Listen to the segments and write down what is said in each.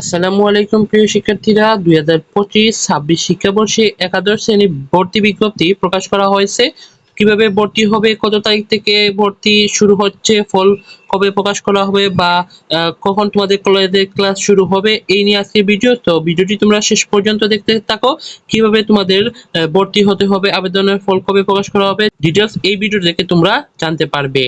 আসসালামু আলাইকুম প্রিয় শিক্ষার্থীরা, দুই হাজার পঁচিশ, ছাব্বিশ শিক্ষাবর্ষে একাদশ শ্রেণি ভর্তি বিজ্ঞপ্তি প্রকাশ করা হয়েছে। কীভাবে ভর্তি হবে, কত তারিখ থেকে ভর্তি শুরু হচ্ছে, ফল কবে প্রকাশ করা হবে বা কখন তোমাদের কলেজে ক্লাস শুরু হবে, এই নিয়ে আজকে ভিডিও। তো ভিডিওটি তোমরা শেষ পর্যন্ত দেখতে থাকো। কীভাবে তোমাদের ভর্তি হতে হবে, আবেদনের ফল কবে প্রকাশ করা হবে ডিটেলস এই ভিডিও দেখে তোমরা জানতে পারবে।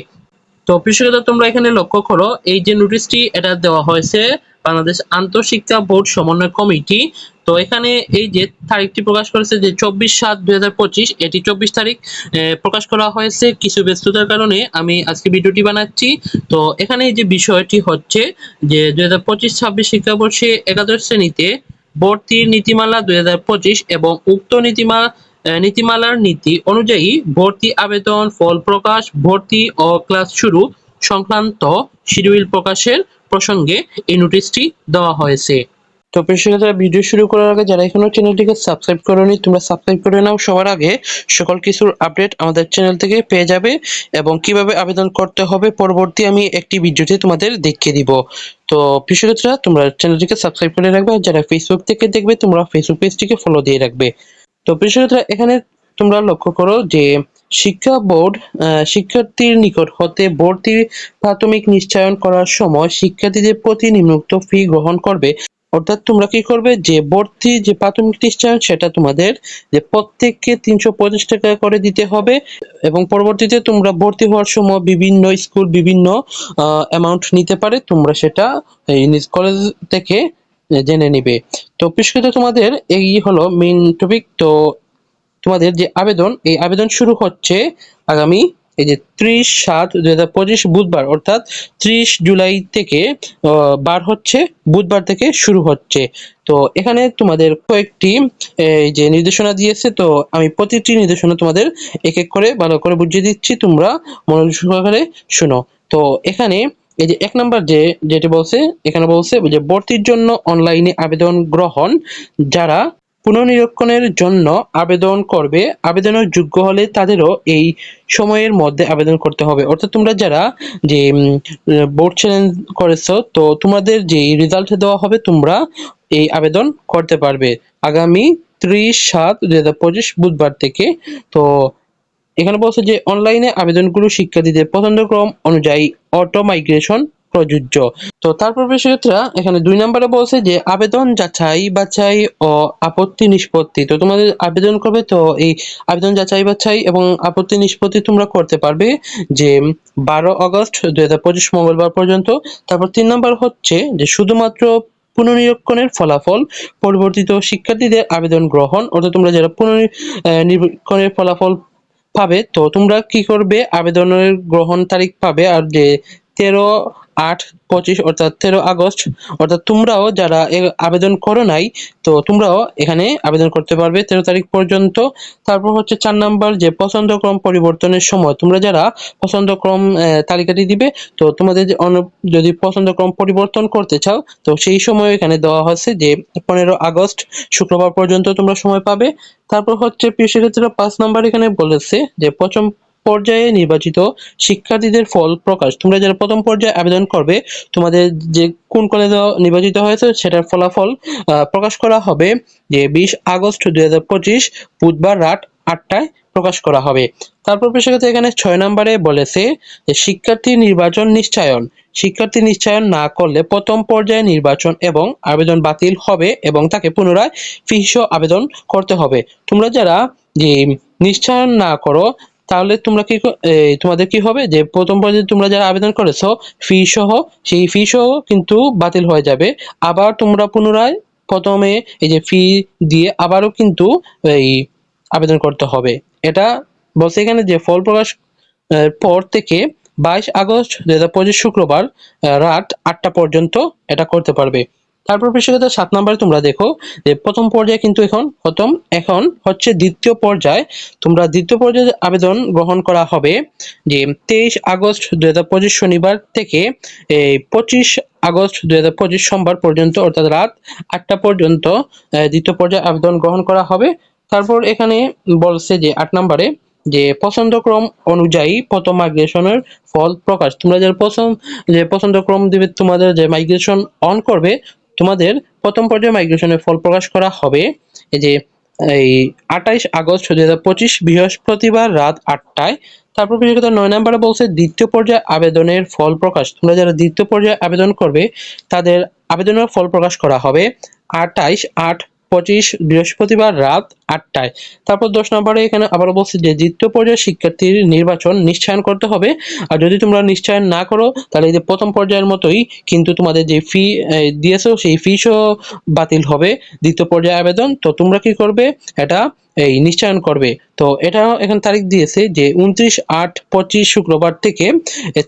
তো প্রিয় তোমরা এখানে লক্ষ্য করো, এই যে নোটিশটি এটা দেওয়া হয়েছে বাংলাদেশ আন্তঃশিক্ষা বোর্ড সমন্বয় কমিটি। তো এখানে এই যে তারিখটি প্রকাশ করেছে যে চব্বিশ সাত দুই এটি চব্বিশ তারিখ প্রকাশ করা হয়েছে কিছু ব্যস্ততার কারণে আমি আজকে ভিডিওটি বানাচ্ছি। তো এখানে এই যে বিষয়টি হচ্ছে যে দুই হাজার পঁচিশ, ছাব্বিশ শিক্ষাবর্ষে একাদশ শ্রেণীতে ভর্তির নীতিমালা দুই হাজার পঁচিশ এবং উক্ত নীতিমালা নীতিমালার নীতি অনুযায়ী ভর্তি আবেদন, ফল প্রকাশ, ভর্তি ও ক্লাস শুরু সংক্রান্ত শিডিউল প্রকাশের প্রসঙ্গে এই নোটিশটি দেওয়া হয়েছে। তো পেশাগত ভিডিও শুরু করার আগে যারা এখনও চ্যানেলটিকে সাবস্ক্রাইব করোনি, তোমরা সাবস্ক্রাইব করে নাও। সবার আগে সকল কিছুর আপডেট আমাদের চ্যানেল থেকে পেয়ে যাবে এবং কীভাবে আবেদন করতে হবে পরবর্তী আমি একটি ভিডিওতে তোমাদের দেখিয়ে দিব। তো পেশাগতরা তোমরা চ্যানেলটিকে সাবস্ক্রাইব করে রাখবে আর যারা ফেসবুক থেকে দেখবে, তোমরা ফেসবুক পেজটিকে ফলো দিয়ে রাখবে। তো পেশাগতরা এখানে তোমরা লক্ষ্য করো যে শিক্ষা বোর্ড শিক্ষার্থীর নিকট হতে ভর্তি প্রাথমিক নিশ্চয়ন করার সময় শিক্ষার্থীদের প্রতি নিম্নোক্ত ফি গ্রহণ করবে। অর্থাৎ তোমরা কি করবে? যে ভর্তি যে প্রাথমিক নিশ্চয়ন, সেটা তোমাদের যে প্রত্যেককে তিনশো পঁচিশ টাকা করে দিতে হবে এবং পরবর্তীতে তোমরা ভর্তি হওয়ার সময় বিভিন্ন স্কুল বিভিন্ন অ্যামাউন্ট নিতে পারে। তোমরা সেটা এই কলেজ থেকে জেনে নিবে। তো বিশেষত তোমাদের এই হলো মেইন টপিক তো তোমাদের যে আবেদন, এই আবেদন শুরু হচ্ছে আগামী, এই যে ত্রিশ সাত দুই হাজার পঁচিশ বুধবার, অর্থাৎ ত্রিশ জুলাই থেকে বার হচ্ছে, বুধবার থেকে শুরু হচ্ছে। তো এখানে তোমাদের কয়েকটি যে নির্দেশনা দিয়েছে, তো আমি প্রতিটি নির্দেশনা তোমাদের এক এক করে ভালো করে বুঝিয়ে দিচ্ছি, তোমরা মনোযোগ সহকারে শুনো। তো এখানে এই যে এক নাম্বার যে, যেটি বলছে, এখানে বলছে যে ভর্তির জন্য অনলাইনে আবেদন গ্রহণ যারা পুনর্নিরীক্ষণের জন্য আবেদন করবে, আবেদনের যোগ্য হলে তাদেরও এই সময়ের মধ্যে আবেদন করতে হবে। অর্থাৎ তোমরা যারা যে বোর্ড চ্যালেঞ্জ করেছ, তো তোমাদের যে রেজাল্ট দেওয়া হবে, তোমরা এই আবেদন করতে পারবে। আগামী ত্রিশ সাত দুই হাজার পঁচিশ বুধবার থেকে, তো এখানে বলছে যে অনলাইনে আবেদনগুলো শিক্ষার্থীদের পছন্দক্রম অনুযায়ী অটো মাইগ্রেশন প্রযোজ্য। তো তারপর বিষয়টা এখানে দুই নম্বরে বলছে যে আবেদন যাচাই, বাছাই ও আপত্তি নিষ্পত্তি। তো তোমাদের আবেদন করবে তো এই আবেদন যাচাই, বাছাই এবং আপত্তি নিষ্পত্তি তোমরা করতে পারবে যে বারো আগস্ট দুই হাজার পঁচিশ মঙ্গলবার পর্যন্ত। তারপর তিন নম্বর হচ্ছে যে শুধুমাত্র পুনর্নিরীক্ষণের ফলাফল পরিবর্তিত শিক্ষার্থীদের আবেদন গ্রহণ, অর্থাৎ তোমরা যারা পুনর্নিরীক্ষণের ফলাফল পাবে তো তোমরা কি করবে? আবেদনের গ্রহণ তারিখ পাবে আর যে তেরো আট পঁচিশ অর্থাৎ তেরো আগস্ট, অর্থাৎ তোমরাও যারা আবেদন করো নাই, তো তোমরাও এখানে আবেদন করতে পারবে তেরো তারিখ পর্যন্ত। তারপর হচ্ছে চার নাম্বার যে পছন্দক্রম পরিবর্তনের সময়, তোমরা যারা পছন্দক্রম তালিকাটি দিবে, তো তোমাদের যদি পছন্দক্রম পরিবর্তন করতে চাও, তো সেই সময় এখানে দেওয়া হচ্ছে যে পনেরো আগস্ট, শুক্রবার পর্যন্ত তোমরা সময় পাবে। তারপর হচ্ছে শিক্ষার্থীরা পাঁচ নাম্বার এখানে বলেছে যে প্রথম পর্যায়ে নির্বাচিত শিক্ষার্থীদের ফল প্রকাশ। তোমরা যারা প্রথম পর্যায়ে আবেদন করবে, তোমাদের যে কোন কলেজে নির্বাচিত হয়েছে সেটার ফলাফল প্রকাশ করা হবে যে বিশ আগস্ট দুই হাজার পঁচিশ বুধবার রাত আটটায় প্রকাশ করা হবে। তারপর পেশাগত এখানে ছয় নম্বরে বলেছে যে শিক্ষার্থী নির্বাচন নিশ্চয়ন। শিক্ষার্থী নিশ্চয়ন না করলে প্রথম পর্যায়ে নির্বাচন এবং আবেদন বাতিল হবে এবং তাকে পুনরায় ফিসহ আবেদন করতে হবে। তোমরা যারা যে নিশ্চয়ন না করো তাহলে তোমরা কি তোমাদের কি হবে? যে প্রথম পর্যায়ে তোমরা যারা আবেদন করেছ ফি সহ, সেই ফি সহ কিন্তু বাতিল হয়ে যাবে। আবার তোমরা পুনরায় প্রথমে এই যে ফি দিয়ে আবারও কিন্তু এই আবেদন করতে হবে। এটা বলছে এখানে যে ফল প্রকাশ পর থেকে বাইশ আগস্ট দুই হাজার পঁচিশ শুক্রবার রাত আটটা পর্যন্ত এটা করতে পারবে। তারপর পেশাগত সাত নম্বরে তোমরা দেখো যে প্রথম পর্যায়ে কিন্তু এখন, প্রথম, এখন হচ্ছে দ্বিতীয় পর্যায়। তোমরা দ্বিতীয় পর্যায়ে আবেদন গ্রহণ করা হবে যে তেইশ আগস্ট দুই হাজার পঁচিশ শনিবার থেকে এই পঁচিশ আগস্ট দুই হাজার পঁচিশ সোমবার পর্যন্ত, অর্থাৎ রাত আটটা পর্যন্ত দ্বিতীয় পর্যায়ে আবেদন গ্রহণ করা হবে। তারপর এখানে বলছে যে আট নম্বরে যে পছন্দক্রম অনুযায়ী প্রথম মাইগ্রেশনের ফল প্রকাশ। তোমরা যারা প্রথম যে পছন্দক্রম দিবে, তোমাদের যে মাইগ্রেশন অন করবে তোমাদের প্রথম পর্যায়ে মাইগ্রেশনের ফল প্রকাশ করা হবে এই যে, এই আঠাইশ আগস্ট দুই হাজার পঁচিশ বৃহস্পতিবার রাত আটটায়। তারপর বিশেষত নয় নম্বরে বলছে দ্বিতীয় পর্যায়ে আবেদনের ফল প্রকাশ। তোমরা যারা দ্বিতীয় পর্যায়ে আবেদন করবে, তাদের আবেদনের ফল প্রকাশ করা হবে আটাইশ আট পঁচিশ বৃহস্পতিবার রাত আটটায়। তারপর দশ নম্বরে এখানে আবার বলছে যে দ্বিতীয় পর্যায়ে শিক্ষার্থীর নির্বাচন নিশ্চয়ন করতে হবে। আর যদি তোমরা নিশ্চয়ন না করো, তাহলে এই যে প্রথম পর্যায়ের মতোই কিন্তু তোমাদের যে ফি দিয়েছ, সেই ফিসও বাতিল হবে। দ্বিতীয় পর্যায়ে আবেদন, তো তোমরা কি করবে? এটা এই নিশ্চয়ন করবে। তো এটা এখন তারিখ দিয়েছে যে উনত্রিশ আট পঁচিশ শুক্রবার থেকে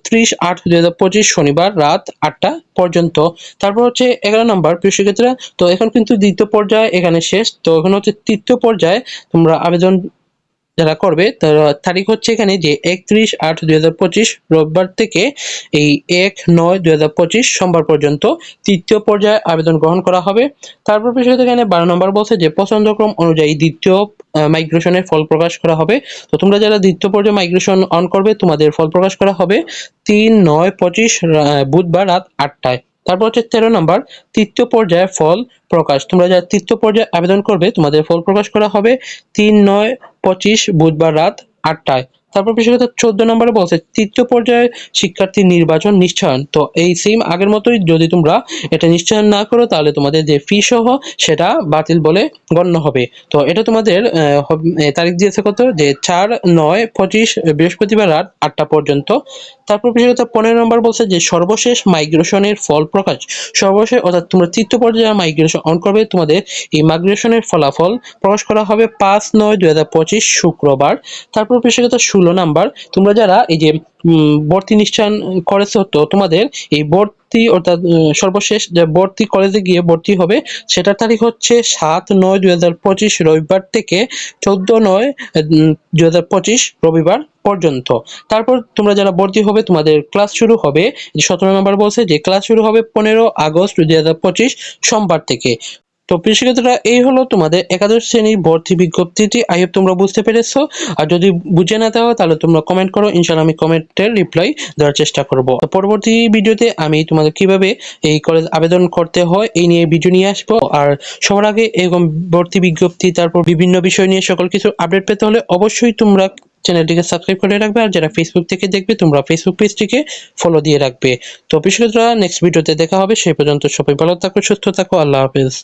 ত্রিশ আট দুই হাজার পঁচিশ শনিবার রাত আটটা পর্যন্ত। তারপর হচ্ছে এগারো নম্বর শিক্ষার্থীরা, তো এখন কিন্তু দ্বিতীয় পর্যায়ে এখানে শেষ। তো এখন হচ্ছে তৃতীয় পর্যায়ে তোমরা আবেদন যারা করবে, তার তারিখ হচ্ছে এখানে যে একত্রিশ আট দুই হাজার পঁচিশ, রোববার থেকে এই এক নয় দুই হাজার পঁচিশ সোমবার পর্যন্ত তৃতীয় পর্যায়ে আবেদন গ্রহণ করা হবে। তারপর বিষয় এখানে বারো নম্বর বলছে যে পছন্দক্রম অনুযায়ী দ্বিতীয় মাইগ্রেশনের ফল প্রকাশ করা হবে। তো তোমরা যারা দ্বিতীয় পর্যায়ে মাইগ্রেশন অন করবে, তোমাদের ফল প্রকাশ করা হবে তিন নয় পঁচিশ বুধবার রাত আটটায়। তারপর হচ্ছে তেরো নম্বর, তৃতীয় পর্যায়ে ফল প্রকাশ। তোমরা যারা তৃতীয় পর্যায়ে আবেদন করবে, তোমাদের ফল প্রকাশ করা হবে তিন নয় পঁচিশ বুধবার রাত আটটায়। তারপর বিশেষত চোদ্দ নম্বরে বলছে, তৃতীয় পর্যায়ে শিক্ষার্থী নির্বাচন নিশ্চয়ন। তো এই সেম আগের মতোই যদি তোমরা এটা নিশ্চয়ন না করো, তাহলে তোমাদের যে ফি সহ সেটা বাতিল বলে গণ্য হবে। তো এটা তোমাদের তারিখ দিয়েছে কত? যে চার নয় পঁচিশ বৃহস্পতিবার রাত আটটা পর্যন্ত। তারপর বিশেষত পনেরো নম্বর বলছে যে সর্বশেষ মাইগ্রেশনের ফল প্রকাশ। সর্বশেষ, অর্থাৎ তোমরা তৃতীয় পর্যায়ে মাইগ্রেশন অন করবে, তোমাদের এই মাইগ্রেশনের ফলাফল প্রকাশ করা হবে পাঁচ নয় দুই শুক্রবার। তারপর বিশেষত ষোলো নাম্বার, তোমরা যারা এই যে ভর্তি নিশ্চয়ন করেছ, তো তোমাদের এই ভর্তি অর্থাৎ সর্বশেষ যে ভর্তি কলেজে গিয়ে ভর্তি হবে, সেটার তারিখ হচ্ছে সাত নয় দুই হাজার পঁচিশ রবিবার থেকে চোদ্দ নয় দুই হাজার পঁচিশ রবিবার পর্যন্ত। তারপর তোমরা যারা ভর্তি হবে, তোমাদের ক্লাস শুরু হবে, সতেরো নম্বর বলছে যে, ক্লাস শুরু হবে পনেরো আগস্ট দুই হাজার পঁচিশ সোমবার থেকে। তো প্রিয় এই হলো তোমাদের একাদশ শ্রেণির ভর্তি বিজ্ঞপ্তিটি। আই হোপ তোমরা বুঝতে পেরেছ। আর যদি বুঝে না দেওয়া তাহলে তোমরা কমেন্ট করো। ইনশাল্লাহ আমি কমেন্টের রিপ্লাই দেওয়ার চেষ্টা করব। পরবর্তী ভিডিওতে আমি তোমাদের কীভাবে এই কলেজ আবেদন করতে হয়, এই নিয়ে ভিডিও নিয়ে আসব। আর সবার আগে এরকম ভর্তি বিজ্ঞপ্তি, তারপর বিভিন্ন বিষয় নিয়ে সকল কিছু আপডেট পেতে হলে অবশ্যই তোমরা চ্যানেলটিকে সাবস্ক্রাইব করে রাখবে। আর যারা ফেসবুক থেকে দেখবে, তোমরা ফেসবুক পেজটিকে ফলো দিয়ে রাখবে। তো বিশেষরা নেক্সট ভিডিওতে দেখা হবে। সেই পর্যন্ত সবাই ভালো থাকো, সুস্থ থাকো। আল্লাহ হাফেজ।